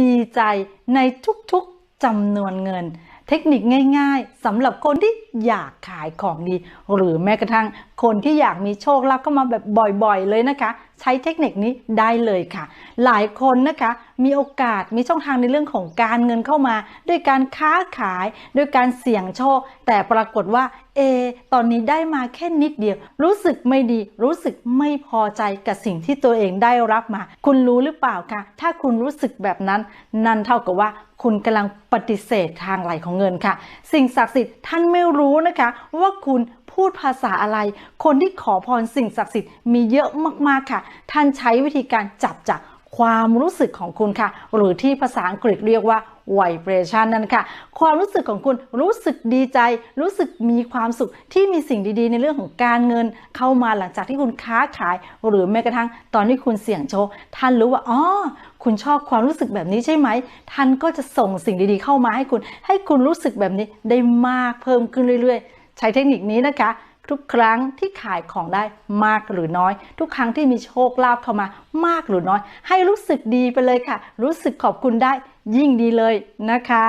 ดีใจในทุกๆจำนวนเงิน เทคนิคง่าย ๆสำหรับคนที่อยากขายของดี หรือแม้กระทั่งคนที่อยากมีโชคลาภเข้ามาแบบบ่อยๆเลยนะคะ ใช้เทคนิคนี้ได้เลยค่ะ หลายคนนะคะมีโอกาสมีช่องทางในเรื่องของการเงินเข้ามา ด้วยการค้าขายด้วยการเสี่ยงโชค แต่ปรากฏว่าเอตอนนี้ได้มาแค่นิดเดียว รู้สึกไม่ดี รู้สึกไม่พอใจกับสิ่งที่ตัวเองได้รับมา คุณรู้หรือเปล่าคะถ้าคุณรู้สึกแบบนั้น นั่นเท่ากับว่าคุณกำลังปฏิเสธทางไหลของเงินค่ะ สิ่งศักดิ์สิทธิ์ท่านไม่รู้นะคะ ว่าคุณ พูดภาษาอะไร คนที่ขอพรสิ่งศักดิ์สิทธิ์มีเยอะมากๆค่ะ ท่านใช้วิธีการจับจากความรู้สึกของคุณค่ะ หรือที่ภาษาอังกฤษเรียกว่า vibration นั่นค่ะ ความรู้สึกของคุณรู้สึกดีใจ รู้สึกมีความสุขที่มีสิ่งดีๆ ในเรื่องของการเงิน เข้ามาหลังจากที่คุณค้าขาย หรือแม้กระทั่งตอนที่คุณเสี่ยงโชคท่านรู้ว่าอ๋อคุณชอบความรู้สึกแบบนี้ใช่ไหม ท่านก็จะส่งสิ่งดีๆ เข้ามาให้คุณ ให้คุณรู้สึกแบบนี้ได้มากเพิ่มขึ้นเรื่อยๆ ใช้เทคนิคนี้นะคะ ทุกครั้งที่ขายของได้มากหรือน้อย ทุกครั้งที่มีโชคลาภเข้ามามากหรือน้อย ให้รู้สึกดีไปเลยค่ะ รู้สึกขอบคุณได้ยิ่งดีเลยนะคะ